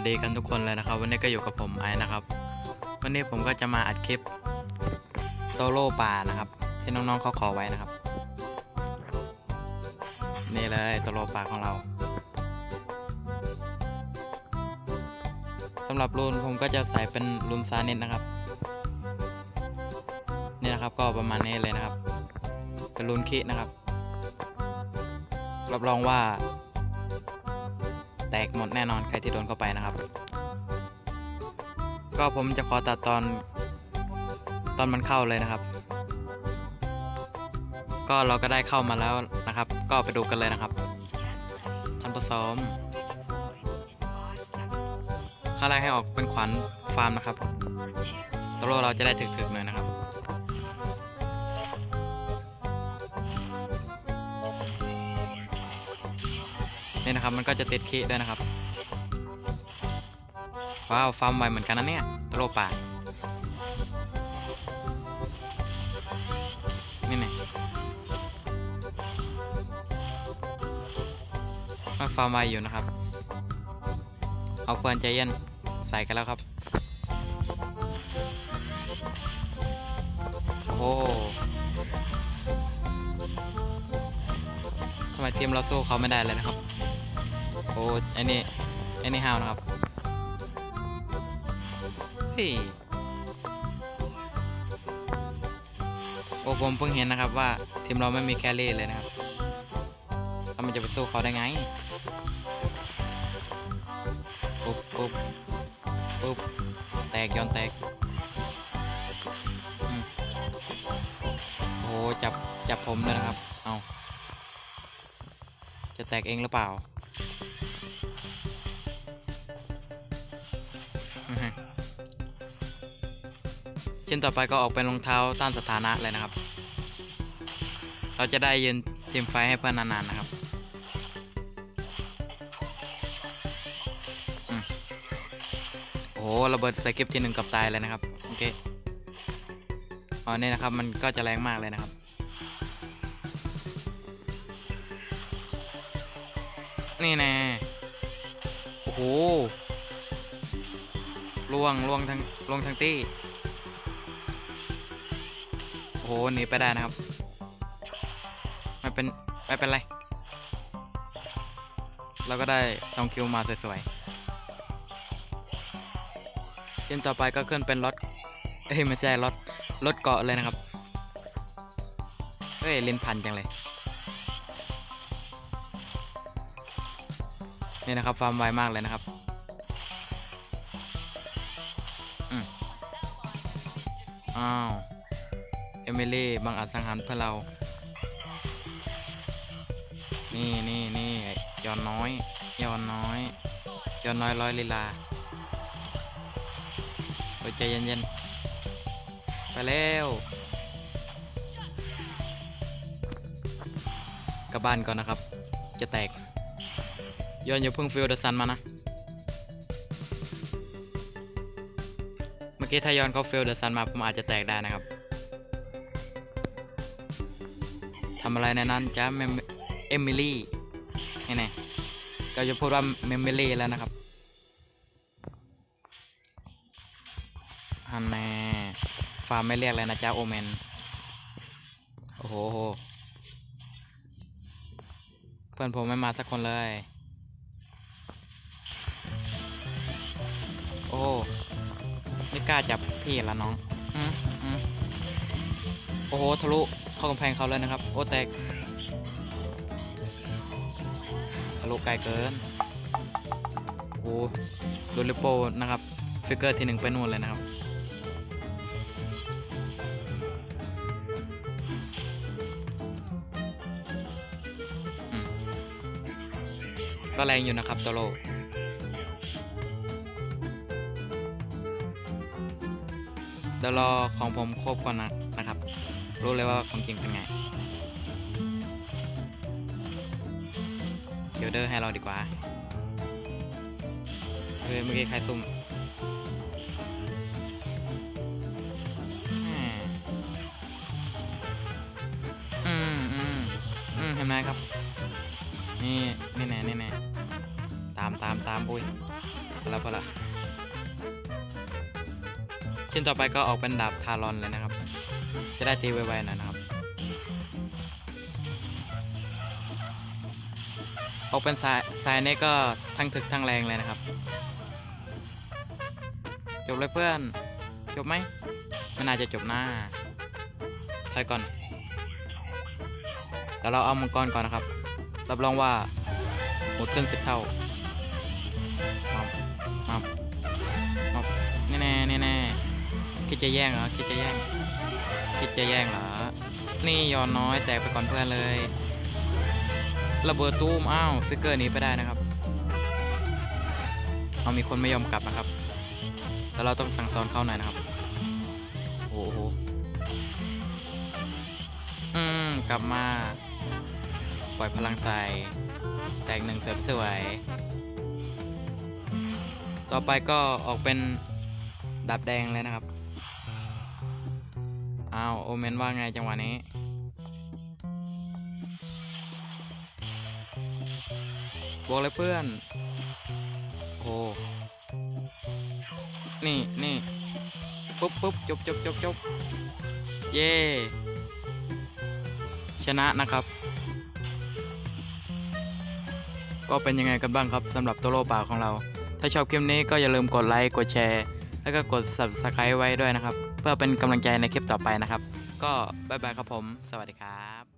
วัสดีกันทุกคนเลยนะครับ วันนี้ก็อยู่กับผมไอ้นะครับ วันนี้ผมก็จะมาอัดคลิปโซโล่ป่านะครับ ที่น้องๆเขาขอไว้นะครับ นี่เลยโซโล่ป่าของเราสำหรับรูนผมก็จะใส่เป็นรูนซาเน็ตนะครับนี่นะครับก็ประมาณนี้เลยนะครับเป็นรูนคินะครับรับรองว่า แตกหมดแน่นอนใครที่โดนเข้าไปนะครับ ก็ผมจะขอตัดตอนตอนมันเข้าเลยนะครับ ก็เราก็ได้เข้ามาแล้วนะครับ ก็ไปดูกันเลยนะครับท่านผสมข้าแรกให้ออกเป็นขวัญฟาร์มนะครับตัวเราจะได้ถึกๆหน่อยนะครับ นี่นะครับมันก็จะติดคีด้วยนะครับว้าวฟาร์มไวเหมือนกันนะเนี่ยตโลป่านี่นี่ก็ฟาร์มไวอยู่นะครับ เอาเฟิร์นใจเย็นใส่กันแล้วครับโอ้โหทำไมทีมเราสู้เขาไม่ได้เลยนะครับ อ้ไอ้นี่ไอ้นี่ฮาวนะครับเฮ้ยโอ้ผมเพิ่งเห็นนะครับว่าทีมเราไม่มีแครี่เลยนะครับแล้วมันจะไปสู้เขาได้ไงปุ๊บปุ๊บปุ๊บแตกย้อนแตกโอ้โหจับจับผมเลยนะครับ เอาจะแตกเองหรือเปล่า ชิ้นต่อไปก็ออกเป็นรองเท้าต้านสถานะเลยนะครับ เราจะได้ยืนเทีมไฟให้เพื่อนนานๆนะครับโอ้โหระเบิดใส่คลิปที่หนึ่งกับตายเลยนะครับ โอเคอ๋อนี่นะครับ มันก็จะแรงมากเลยนะครับนี่แน่โอ้โหล่วงล่วงทั้งล่วงทั้งตี้ หหนีไปได้นะครับ ไม่เป็น ไม่เป็นไร เราก็ได้สองคิวมาสวยๆชิ้นต่อไปก็ขึ้นเป็นรถเอ้ยไม่ใช่รถรถเกาะเลยนะครับเฮ้ยลิ้นพันจังเลย นี่นะครับฟาร์มไวมากเลยนะครับอ้าว เอมิลี่บังอาจสังหารเพื่อเรา นี่นี่นี่ยอนน้อยยอนน้อยยอนน้อยร้อยลีลาโอ้ใจเย็นๆ ไปแล้ว กลับบ้านก่อนนะครับ จะแตกยอนอย่าเพิ่งฟิลเดอะซันมานะ เมื่อกี้ถ้ายอนเขาฟิลเดอะซันมาผมอาจจะแตกได้นะครับ อะไรในนั้นจ้าเอมิลี่นี่ไงเราจะพูดว่าเมมเบลี่แล้วนะครับฮันแน่ฟาร์มไม่เรียกเลยนะจ้าโอเมน โอ้โห เพื่อนผมไม่มาสักคนเลย โอ้ไม่กล้าจับพี่ละน้อง อืมอืม โอ้โหทะลุเข้ากำแพงเขาเลยนะครับ โอ้แตกทะลุไกลเกินโอ้โหโดนลิโปนะครับ ฟิกเกอร์ที่หนึ่งไปนู่นเลยนะครับก็แรงอยู่นะครับตโลเดี๋ยวรอของผมครบก่อนนะ รู้เลยว่าของจริงเป็นไงเดี๋ยวเดอร์ให้เราดีกว่า เฮ้ยเมื่อกี้ใครซุ่มอืมอืมอืมเห็นไหมครับ นี่นี่แน่นี่แน่ตามตามตามอุ้ยพอละพอละชิ้นต่อไปก็ออกเป็นดาบทารอนเลยนะครับ ได้ตีไวๆหน่อยนะครับออกเป็นสายสายนี้ก็ทั้งถึกทั้งแรงเลยนะครับ จบเลยเพื่อน จบไหมไม่น่าจะจบหน้าถอยก่อนเดี๋ยวเราเอามังกรก่อนนะครับ รับรองว่าหมดเครื่องสิบเท่ามามามาแน่แน่แน่แน่คิดจะแย่งเหรอคิดจะแย่ง จะแย่งเหรอ นี่ยอนน้อยแตกไปก่อนเพื่อนเลย ระเบิดตู้มอ้าวฟิกเกอร์นี้ไปได้นะครับ เอามีคนไม่ยอมกลับนะครับ แล้วเราต้องสั่งสอนเขาหน่อยนะครับ โอ้โห อืม กลับมา ปล่อยพลังใส่ แตกหนึ่งเสริมสวย ต่อไปก็ออกเป็นดาบแดงเลยนะครับ อ้าวโอเมนว่าไงจังหวะนี้บอกเลยเพื่อน โอ้ นี่นี่ปุ๊บปุ๊บจบจบจบจบเย่ชนะนะครับ ก็เป็นยังไงกันบ้างครับสำหรับตัวโลป่าของเรา ถ้าชอบคลิปนี้ก็อย่าลืมกดไลค์ กดแชร์ แล้วก็กด subscribe ไว้ด้วยนะครับ เพื่อเป็นกำลังใจในคลิปต่อไปนะครับ ก็บ๊ายบายครับผม สวัสดีครับ